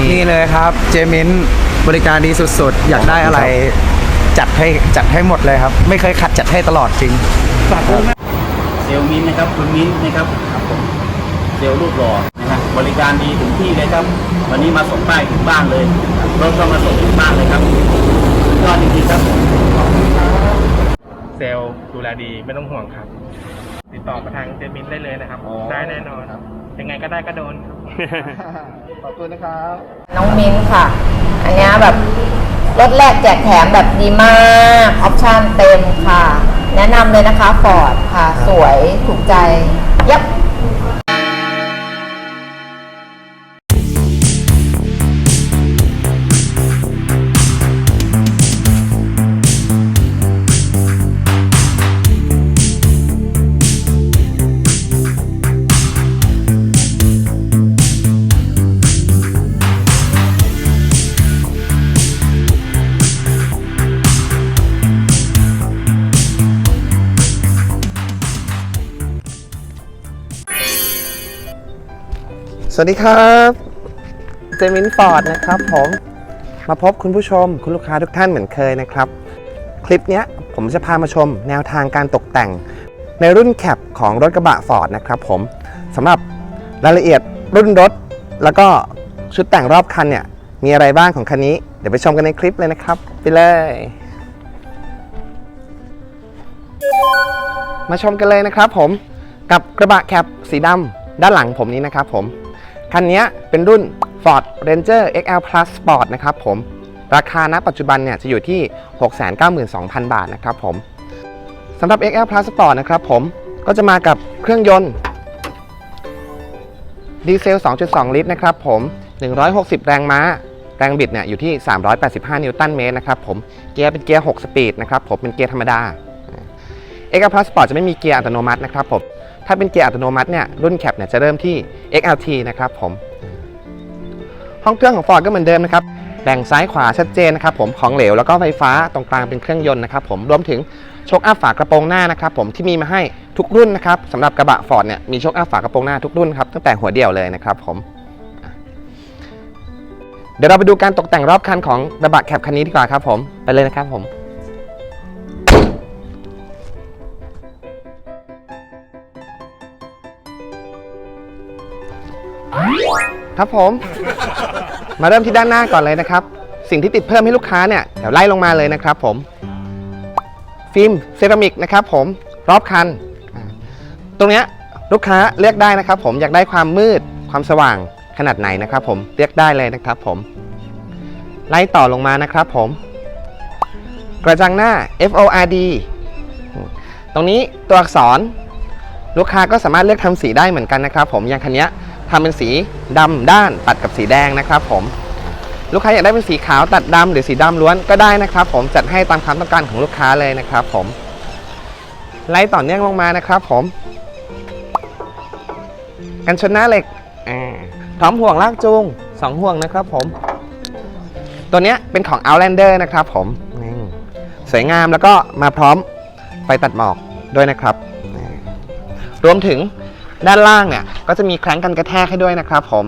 นี่เลยครับเจมินบริการดีสุดๆ อยากได้อะไร จัดให้จัดให้หมดเลยครับ ไม่เคยขัดจัดให้ตลอดจริงเซลล์มิ้นท์นะครับคุณมิ้นท์นะครับครับผมเซลล์รูปหล่อนะฮะบริการดีถึงที่เลยครับ วันนี้มาส่งป้ายถึงบ้านเลยรถก็มาส่งถึงบ้านเลยครับสุดยอดจริงๆครับเซลล์ดูแลดีไม่ต้องห่วงครับ ติดต่อมาทางเจมินได้เลยนะครับ อ๋อได้แน่นอนยังไงก็ได้ก็โดนครับ ขอบคุณนะครับ น้องมิ้นท์ค่ะ อันเนี้ยแบบรถแรกแจกแถมแบบดีมาก ออปชั่นเต็มค่ะ แนะนำเลยนะคะฟอร์ดค่ะ สวยถูกใจ วัสดีครับเจมินฟอร์ดนะครับผมมาพบคุณผู้ชมคุณลูกค้าทุกท่านเหมือนเคยนะครับ คลิปนี้ผมจะพามาชมแนวทางการตกแต่ง ในรุ่นแคปของรถกระบะฟอร์ดนะครับผมสำหรับรายละเอียดรุ่นรถ แล้วก็ชุดแต่งรอบคันเนี่ยมีอะไรบ้างของคันนี้ เดี๋ยวไปชมกันในคลิปเลยนะครับ ไปเลย มาชมกันเลยนะครับผมกับกระบะแคปสีดำด้านหลังผมนี้นะครับผม คันนี้เป็นรุ่น Ford Ranger XL Plus Sport นะครับผม ราคาณปัจจุบันเนี่ยจะอยู่ที่ 692,000 บาทนะครับผมสำหรับ XL Plus Sport นะครับผมก็จะมากับเครื่องยนต์ดีเซล 2.2 ลิตรนะครับผม 160 แรงม้า แรงบิดเนี่ยอยู่ที่ 385 นิวตันเมตรนะครับผม เกียร์เป็นเกียร์ 6 สปีดนะครับผม เป็นเกียร์ธรรมดา XL Plus Sport จะไม่มีเกียร์อัตโนมัตินะครับผม ถ้าเป็นเกียร์อัตโนมัติเนี่ยรุ่นแคปเนี่ยจะเริ่มที่ XLT นะครับผม ห้องเครื่องของ Ford ก็เหมือนเดิมนะครับแบ่งซ้ายขวาชัดเจนนะครับผมของเหลวแล้วก็ไฟฟ้าตรงกลางเป็นเครื่องยนต์นะครับผมรวมถึงโชคอัพฝากระโปรงหน้านะครับผมที่มีมาให้ทุกรุ่นนะครับสำหรับกระบะ Ford เนี่ยมีโชคอัพฝากระโปรงหน้าทุกรุ่นครับตั้งแต่หัวเดี่ยวเลยนะครับผมเดี๋ยวเราไปดูการตกแต่งรอบคันของกระบะแคปคันนี้ดีกว่าครับผมไปเลยนะครับผม ครับผม มาเริ่มที่ด้านหน้าก่อนเลยนะครับ สิ่งที่ติดเพิ่มให้ลูกค้าเนี่ยเดี๋ยวไล่ลงมาเลยนะครับผม ฟิล์มเซรามิกนะครับผมรอบคัน ตรงเนี้ยลูกค้าเลือกได้นะครับ ผมอยากได้ความมืดความสว่างขนาดไหนนะครับผมเลือกได้เลยนะครับผม ไล่ต่อลงมานะครับผม กระจังหน้า FORD ตรงนี้ตัวอักษรลูกค้าก็สามารถเลือกทำสีได้เหมือนกันนะครับ ผมอย่างคันนี้ ทำเป็นสีดำด้านตัดกับสีแดงนะครับผมลูกค้าอยากได้เป็นสีขาวตัดดำหรือสีดำล้วนก็ได้นะครับ ผมจัดให้ตามความต้องการของลูกค้าเลยนะครับ ผมไล่ต่อเนื่องลงมานะครับ ผม กันชนหน้าเหล็กพร้อมห่วงลากจูงสองห่วงนะครับ ผม ตัวนี้เป็นของ Outlander นะครับ ผมสวยงามแล้วก็มาพร้อมไฟตัดหมอกด้วยนะครับ รวมถึง ด้านล่างเนี่ยก็จะมีแคร้งกันกระแทกให้ด้วยนะครับผม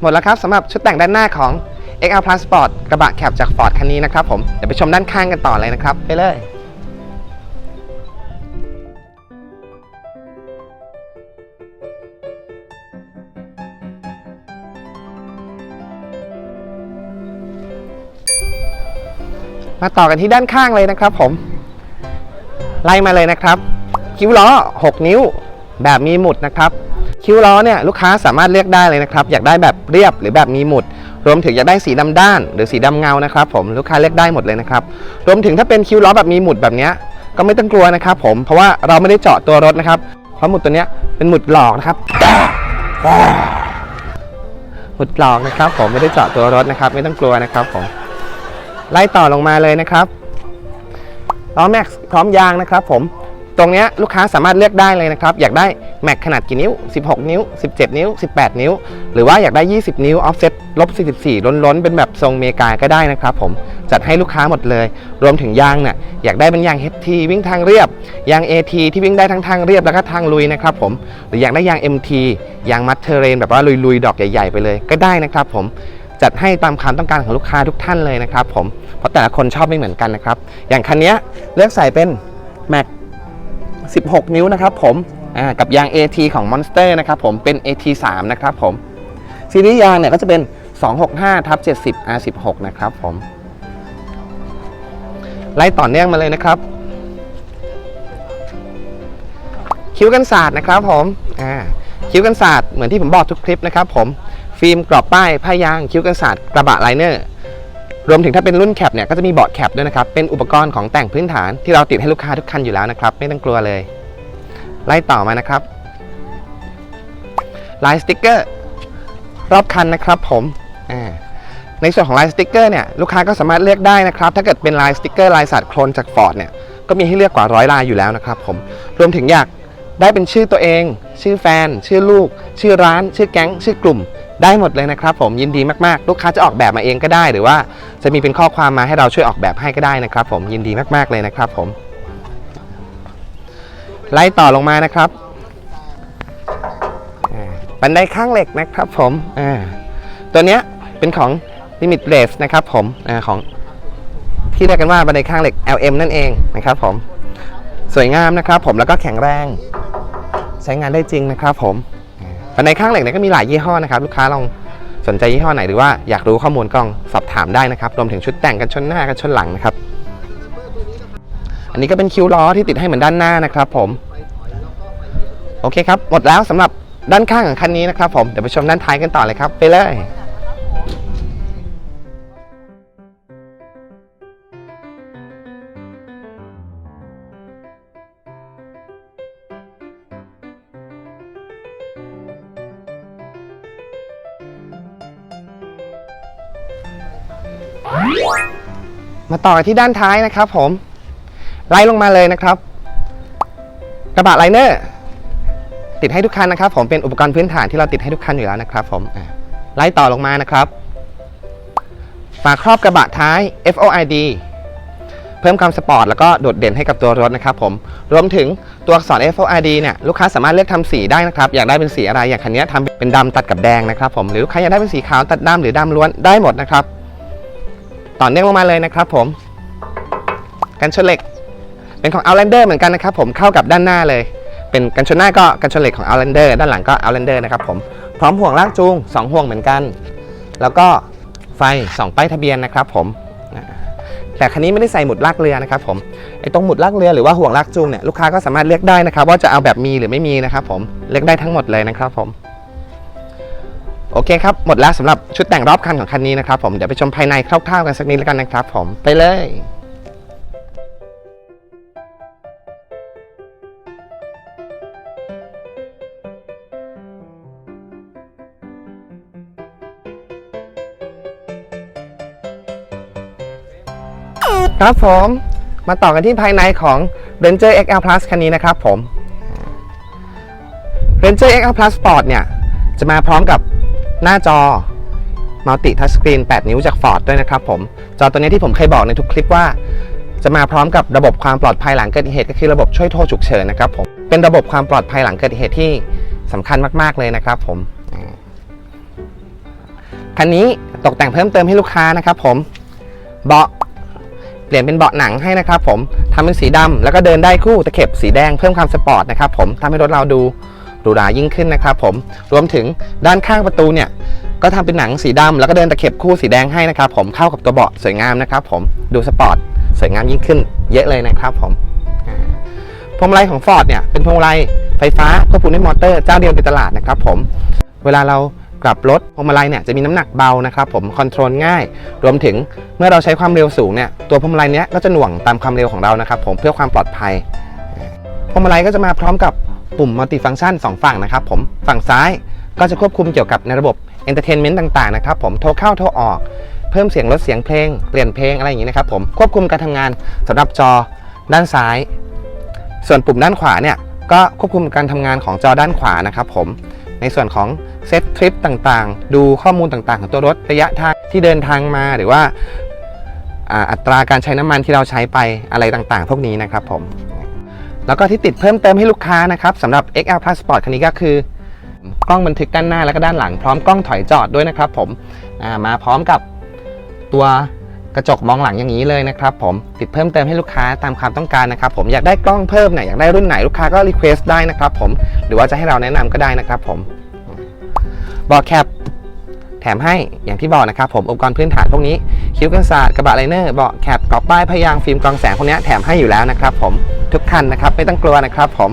หมดแล้วครับสำหรับชุดแต่งด้านหน้าของ XL Plus Sport กระบะแคปจาก Ford คันนี้นะครับผม เดี๋ยวไปชมด้านข้างกันต่อเลยนะครับ ไปเลยมาต่อกันที่ด้านข้างเลยนะครับผม ไล่มาเลยนะครับ คิ้วล้อ 6 นิ้ว แบบมีหมุดนะครับ คิ้วล้อเนี่ยลูกค้าสามารถเลือกได้เลยนะครับ อยากได้แบบเรียบหรือแบบมีหมุด รวมถึงอยากได้สีดำด้าน หรือสีดำเงานะครับ ผมลูกค้าเลือกได้หมดเลยนะครับ รวมถึงถ้าเป็นคิ้วล้อแบบมีหมุดแบบนี้ก็ไม่ต้องกลัวนะครับ ผมเพราะว่าเราไม่ได้เจาะตัวรถนะครับ เพราะหมุดตัวนี้เป็นหมุดหลอกนะครับหมุดหลอกนะครับ ผมไม่ได้เจาะตัวรถนะครับ ไม่ต้องกลัวนะครับ ผมไล่ต่อลงมาเลยนะครับ ล้อแม็กซ์พร้อมยางนะครับผมตรงนี้ลูกค้าสามารถเลือกได้เลยนะครับ อยากได้แม็กขนาดกี่นิ้ว 16 นิ้ว 17 นิ้ว 18 นิ้ว หรือว่าอยากได้ 20 นิ้วออฟเซ็ตลบ 44 ล้นๆ เป็นแบบทรงเมกาก็ได้นะครับผมจัดให้ลูกค้าหมดเลย รวมถึงยางเนี่ยอยากได้เป็นยาง HT วิ่งทางเรียบ ยาง AT ที่วิ่งได้ทั้งทางเรียบแล้วก็ทางลุยนะครับผมหรืออยากได้ยาง MT ยางมัดเทเรนแบบว่าลุยๆ ดอกใหญ่ ๆ ไปเลยก็ได้นะครับผม จัดให้ตามความต้องการของลูกค้าทุกท่านเลยนะครับผมเพราะแต่ละคนชอบไม่เหมือนกันนะครับ อย่างคันนี้เลือกใส่เป็น Mac 16 นิ้วนะครับผมกับยาง AT ของ Monster นะครับผมเป็น AT 3นะครับผมซีรีส์ยางเนี่ยก็จะเป็น 265ทับ70 R16 นะครับผมไล่ต่อเนื่องมาเลยนะครับ คิ้วกันศาสตร์นะครับผมคิ้วกันศาสตร์เหมือนที่ผมบอกทุกคลิปนะครับผม ฟิล์มกรอบป้ายผ้ายางคิ้วกันศาสตร์กระบะไลเนอร์รวมถึงถ้าเป็นรุ่นแคปเนี่ยก็จะมีเบาะแคปด้วยนะครับ เป็นอุปกรณ์ของแต่งพื้นฐานที่เราติดให้ลูกค้าทุกคันอยู่แล้วนะครับ ไม่ต้องกลัวเลย ไล่ต่อมานะครับลายสติ๊กเกอร์รอบคันนะครับผมในส่วนของลายสติ๊กเกอร์เนี่ยลูกค้าก็สามารถเลือกได้นะครับ ถ้าเกิดเป็นลายสติ๊กเกอร์ลายสัตว์โครนจากฟอร์ดเนี่ยก็มีให้เลือกกว่าร้อยลายอยู่แล้วนะครับผมรวมถึงอยากได้เป็นชื่อตัวเอง ชื่อแฟน ชื่อลูก ชื่อร้าน ชื่อแก๊ง ชื่อกลุ่ม ได้หมดเลยนะครับผมยินดีมากๆ ลูกค้าจะออกแบบมาเองก็ได้ หรือว่าจะมีเป็นข้อความมาให้เราช่วยออกแบบให้ก็ได้นะครับ ผมยินดีมากๆเลยนะครับ ผม ไล่ต่อลงมานะครับบันไดข้างเหล็กนะครับ ผมตัวเนี้ยเป็นของ Limit Race นะครับผมอของที่เรียกกันว่าบันไดข้างเหล็ก LM นั่นเองนะครับ ผม สวยงามนะครับ ผมแล้วก็แข็งแรง ใช้งานได้จริงนะครับ ผม อ่าบันข้างเหล็กเนี่ยก็มีหลายยี่ห้อนะครับลูกค้าลองสนใจยี่ห้อไหนหรือว่าอยากรู้ข้อมูลก็ลองสอบถามได้นะครับรวมถึงชุดแต่งกันชนหน้ากันชนหลังนะครับ อันนี้ก็เป็นคิ้วล้อที่ติดให้เหมือนด้านหน้านะครับ ผมโอเคครับหมดแล้วสำหรับด้านข้างของคันนี้นะครับผมเดี๋ยวไปชมด้านท้ายกันต่อเลยครับ ไปเลย มาต่อที่ด้านท้ายนะครับผม ไล่ลงมาเลยนะครับ กระบะไลเนอร์ติดให้ทุกคันนะครับ ผมเป็นอุปกรณ์พื้นฐานที่เราติดให้ทุกคันอยู่แล้วนะครับ ผมไล่ต่อลงมานะครับ ฝาครอบกระบะท้าย FOID เพิ่มความสปอร์ตแล้วก็โดดเด่นให้กับตัวรถนะครับผม รวมถึงตัวอักษร FOID เนี่ยลูกค้าสามารถเลือกทำสีได้นะครับ อยากได้เป็นสีอะไร อย่างคันนี้ทำเป็นดำตัดกับแดงนะครับผม หรือลูกค้าอยากได้เป็นสีขาวตัดดำหรือดำล้วนได้หมดนะครับ ต่อเนื่องลงมาเลยนะครับผม กันชนเหล็ก เป็นของ Outlander เหมือนกันนะครับผมเข้ากับด้านหน้าเลย เป็นกันชนหน้าก็กันชนเหล็กของ Outlander ด้านหลังก็ Outlander นะครับผมพร้อมห่วงลากจูง2ห่วงเหมือนกัน แล้วก็ไฟ2ป้ายทะเบียนนะครับผมแต่คันนี้ไม่ได้ใส่หมุดลากเรือนะครับผมไอ้ตรงหมุดลากเรือหรือว่าห่วงลากจูงเนี่ยลูกค้าก็สามารถเลือกได้นะครับว่าจะเอาแบบมีหรือไม่มีนะครับผมเลือกได้ทั้งหมดเลยนะครับผม โอเคครับ หมดแล้วสำหรับชุดแต่งรอบคันของคันนี้นะครับผมเดี๋ยวไปชมภายในคร่าวๆกันสักนิดแล้วกันนะครับผมไปเลยครับผม มาต่อกันที่ภายในของ Ranger XL Plus คันนี้นะครับผม Ranger XL Plus Sport เนี่ย จะมาพร้อมกับ หน้าจอ Multi Touch Screen 8นิ้วจาก Ford ด้วยนะครับผม จอตัวนี้ที่ผมเคยบอกในทุกคลิปว่า จะมาพร้อมกับระบบความปลอดภัยหลังเกิดเหตุก็คือระบบช่วยโทรฉุกเฉินนะครับผม เป็นระบบความปลอดภัยหลังเกิดเหตุที่สำคัญมากๆเลยนะครับผม คันนี้ตกแต่งเพิ่มเติมให้ลูกค้านะครับผม เบาะเปลี่ยนเป็นเบาะหนังให้นะครับผมทำเป็นสีดำแล้วก็เดินได้คู่ตะเข็บสีแดงเพิ่มความสปอร์ตนะครับผมทำให้รถเราดู หรูหรายิ่งขึ้นนะครับผมรวมถึงด้านข้างประตูเนี่ยก็ทำเป็นหนังสีดำแล้วก็เดินตะเข็บคู่สีแดงให้นะครับผมเข้ากับตัวเบาะสวยงามนะครับผมดูสปอร์ตสวยงามยิ่งขึ้น เยอะเลยนะครับผมพวงมาลัยของ Ford เนี่ยเป็นพวงมาลัยไฟฟ้าควบคุมด้วยมอเตอร์เจ้าเดียวในตลาดนะครับผมเวลาเรากลับรถพวงมาลัยเนี่ยจะมีน้ำหนักเบานะครับผมคอนโทรลง่าย รวมถึงเมื่อเราใช้ความเร็วสูงเนี่ยตัวพวงมาลัยเนี้ยก็จะหน่วงตามความเร็วของเรานะครับผมเพื่อความปลอดภัยพวงมาลัยก็จะมาพร้อมกับ ปุ่มมัลติฟังก์ชัน2ฝั่งนะครับผมฝั่งซ้ายก็จะควบคุมเกี่ยวกับในระบบเอนเตอร์เทนเมนต์ต่างๆนะครับผมโทรเข้าโทรออก เพิ่มเสียงลดเสียงเพลง เปลี่ยนเพลงอะไรอย่างนี้นะครับผมควบคุมการทำงานสำหรับจอด้านซ้าย ส่วนปุ่มด้านขวาเนี่ยก็ควบคุมการทำงานของจอด้านขวานะครับผมในส่วนของเซตทริปต่างๆ ดูข้อมูลต่างๆ ของตัวรถระยะทางที่เดินทางมาหรือว่าอ่าอัตราการใช้น้ำมันที่เราใช้ไปอะไรต่างๆ พวกนี้นะครับผม แล้วก็ที่ติดเพิ่มเติมให้ลูกค้านะครับสำหรับ XL Plus Sport คันนี้ก็คือกล้องบันทึกด้านหน้าและก็ด้านหลังพร้อมกล้องถอยจอดด้วยนะครับผมมาพร้อมกับตัวกระจกมองหลังอย่างนี้เลยนะครับผมติดเพิ่มเติมให้ลูกค้าตามความต้องการนะครับผมอยากได้กล้องเพิ่มเนี่ยอยากได้รุ่นไหนลูกค้าก็รีเควสต์ได้นะครับผมหรือว่าจะให้เราแนะนำก็ได้นะครับผมบาะแคป แถมให้อย่างที่บอกนะครับผมอุปกรณ์พื้นฐานพวกนี้ คิ้วกันศาสตร์กระบะไลเนอร์เบาะแคปกรอบป้ายพยางฟิล์มกรองแสงพวกนี้แถมให้อยู่แล้วนะครับผมทุกคันนะครับไม่ต้องกลัวนะครับผม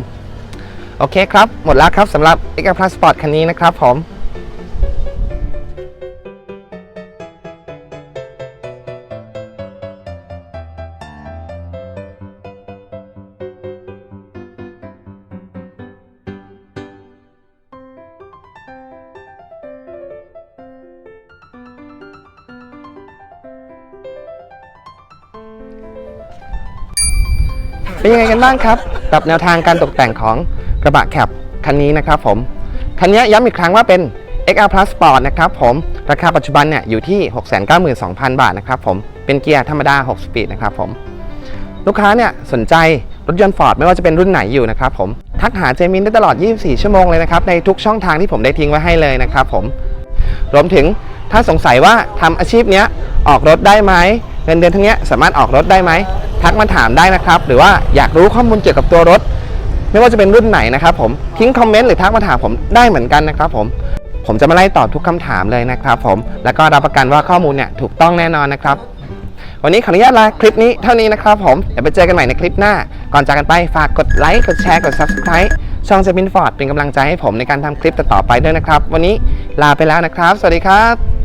โอเคครับหมดแล้วครับสำหรับ x r Plus Sport คันนี้นะครับผม เป็นยังไงกันบ้างครับ กับแนวทางการตกแต่งของกระบะแคปคันนี้นะครับผมคันนี้ย้ำอีกครั้งว่าเป็น XR Plus Sport นะครับผมราคาปัจจุบันเนี่ยอยู่ที่ 692,000 บาทนะครับผมเป็นเกียร์ธรรมดา 6 สปีดนะครับผมลูกค้าเนี่ยสนใจรถยนต์ Ford ไม่ว่าจะเป็นรุ่นไหนอยู่นะครับผมทักหาเจมินได้ตลอด 24 ชั่วโมงเลยนะครับในทุกช่องทางที่ผมได้ทิ้งไว้ให้เลยนะครับผมรวมถึงถ้าสงสัยว่าทำอาชีพเนี้ยออกรถได้ไหมเงินเดือนทั้งเนี้ยสามารถออกรถได้ไหม ทักมาถามได้นะครับ หรือว่าอยากรู้ข้อมูลเกี่ยวกับตัวรถ ไม่ว่าจะเป็นรุ่นไหนนะครับผมทิ้งคอมเมนต์หรือทักมาถามผมได้เหมือนกันนะครับผมผมจะมาไล่ตอบทุกคำถามเลยนะครับผมแล้วก็รับประกันว่าข้อมูลเนี่ยถูกต้องแน่นอนนะครับ วันนี้ขออนุญาตลาคลิปนี้เท่านี้นะครับผมเดี๋ยวไปเจอกันใหม่ในคลิปหน้า ก่อนจากกันไปฝากกดไลค์กดแชร์กด subscribe ช่องเซมินฟอร์ดเป็นกำลังใจให้ผมในการทำคลิปต่อไปด้วยนะครับ วันนี้ลาไปแล้วนะครับ สวัสดีครับ